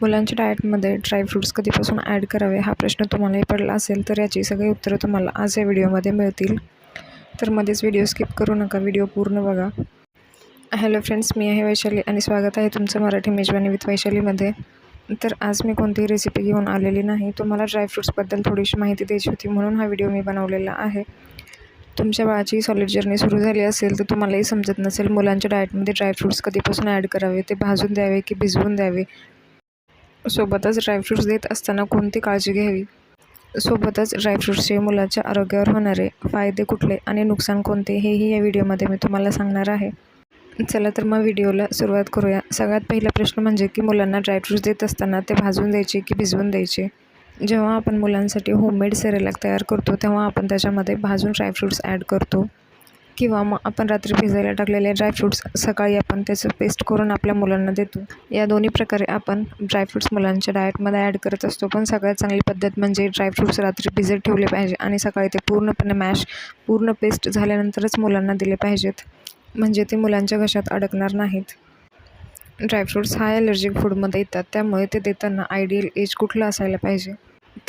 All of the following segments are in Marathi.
मुलांच्या डाएटमध्ये ड्रायफ्रूट्स कधीपासून ॲड करावे हा प्रश्न तुम्हालाही पडला असेल तर याची सगळी उत्तरं तुम्हाला आज या व्हिडिओमध्ये मिळतील. तर मध्येच व्हिडिओ स्किप करू नका व्हिडिओ पूर्ण बघा. हॅलो फ्रेंड्स मी आहे वैशाली आणि स्वागत आहे तुमचं मराठी मेजवानी विथ वैशालीमध्ये. तर आज मी कोणतीही रेसिपी घेऊन आलेली नाही तुम्हाला ड्रायफ्रूट्सबद्दल थोडीशी माहिती द्यायची होती म्हणून हा व्हिडिओ मी बनवलेला आहे. तुमच्या बाळाची सॉलिड जर्नी सुरू झाली असेल तर तुम्हालाही समजत नसेल मुलांच्या डाएटमध्ये ड्रायफ्रूट्स कधीपासून ॲड करावे ते भाजून द्यावे की भिजवून द्यावे. सोबतच ड्रायफ्रूट्स देत असताना कोणती काळजी घ्यावी? सोबतच ड्रायफ्रूट्सचे मुलाच्या आरोग्यावर होणारे फायदे कुठले आणि नुकसान कोणते हेही या व्हिडिओमध्ये मी तुम्हाला सांगणार आहे. चला तर मग व्हिडिओला सुरुवात करूया. सगळ्यात पहिला प्रश्न म्हणजे की मुलांना ड्रायफ्रूट्स देत असताना ते भाजून द्यायचे की भिजवून द्यायचे? जेव्हा आपण मुलांसाठी होममेड सेरेलॅक तयार करतो तेव्हा आपण त्याच्यामध्ये भाजून ड्रायफ्रूट्स ॲड करतो. किंवा मग आपण रात्री भिजायला टाकलेले ड्रायफ्रूट्स सकाळी आपण त्याचं पेस्ट करून आपल्या मुलांना देतो. या दोन्ही प्रकारे आपण ड्रायफ्रूट्स मुलांच्या डाएटमध्ये ॲड करत असतो. पण सगळ्यात चांगली पद्धत म्हणजे ड्रायफ्रूट्स रात्री भिजत ठेवले पाहिजे आणि सकाळी ते पूर्णपणे मॅश पूर्ण पेस्ट झाल्यानंतरच मुलांना दिले पाहिजेत. म्हणजे ते मुलांच्या घशात अडकणार नाहीत. ड्रायफ्रूट्स हा ॲलर्जिक फूडमध्ये येतात. त्यामुळे ते देताना आयडियल एज कुठलं असायला पाहिजे?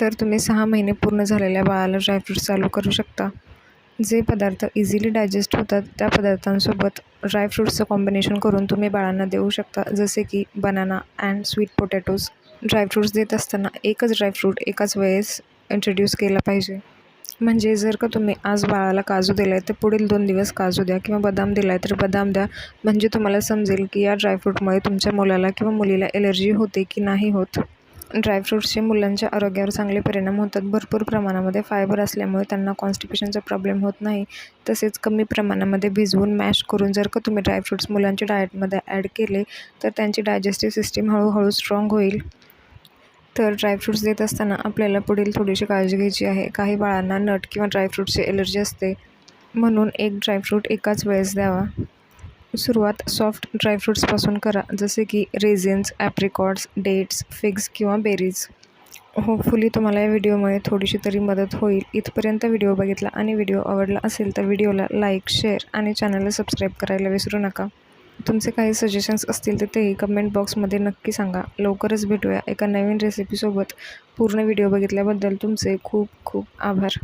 तर तुम्ही सहा महिने पूर्ण झालेल्या बाळाला ड्रायफ्रूट्स चालू करू शकता. जे पदार्थ इझिली डायजेस्ट होतात त्या पदार्थांसोबत ड्रायफ्रूट्सचं कॉम्बिनेशन करून तुम्ही बाळांना देऊ शकता. जसे की banana and sweet potatoes dry fruits देत असताना एकच ड्रायफ्रूट एकाच वेळेस इंट्रोड्यूस केला पाहिजे. म्हणजे जर का तुम्ही आज बाळाला काजू दिला आहे तर पुढील दोन दिवस काजू द्या किंवा बदाम दिला आहे तर बदाम द्या. म्हणजे तुम्हाला समजेल की या ड्रायफ्रूटमुळे तुमच्या मुलाला किंवा मुलीला एलर्जी होते की नाही होत. ड्रायफ्रूट्सचे मुलांच्या आरोग्यावर चांगले परिणाम होतात. भरपूर प्रमाणामध्ये फायबर असल्यामुळे त्यांना कॉन्स्टिपेशनचा प्रॉब्लेम होत नाही. तसेच कमी प्रमाणामध्ये भिजवून मॅश करून जर का तुम्ही ड्रायफ्रूट्स मुलांच्या डाएटमध्ये ॲड केले तर त्यांची डायजेस्टिव्ह सिस्टीम हळूहळू स्ट्रॉंग होईल. तर ड्रायफ्रूट्स देत असताना आपल्याला पुढील थोडीशी काळजी घ्यायची आहे. काही बाळांना नट किंवा ड्रायफ्रूटची एलर्जी असते म्हणून एक ड्रायफ्रूट एकाच वेळेस द्यावा. सुरुवात सॉफ्ट ड्रायफ्रूट्सपासून करा जसे की रेझिन्स ॲप्रिकॉट्स डेट्स फिग्स किंवा बेरीज होपफुली तुम्हाला या व्हिडिओमुळे थोडीशी तरी मदत होईल. इथपर्यंत व्हिडिओ बघितला आणि व्हिडिओ आवडला असेल तर व्हिडिओला लाईक शेअर आणि चॅनलला सबस्क्राईब करायला विसरू नका. तुमचे काही सजेशन्स असतील तर तेही कमेंट बॉक्समध्ये नक्की सांगा. लवकरच भेटूया एका नवीन रेसिपीसोबत पूर्ण व्हिडिओ बघितल्याबद्दल तुमचे खूप खूप आभार.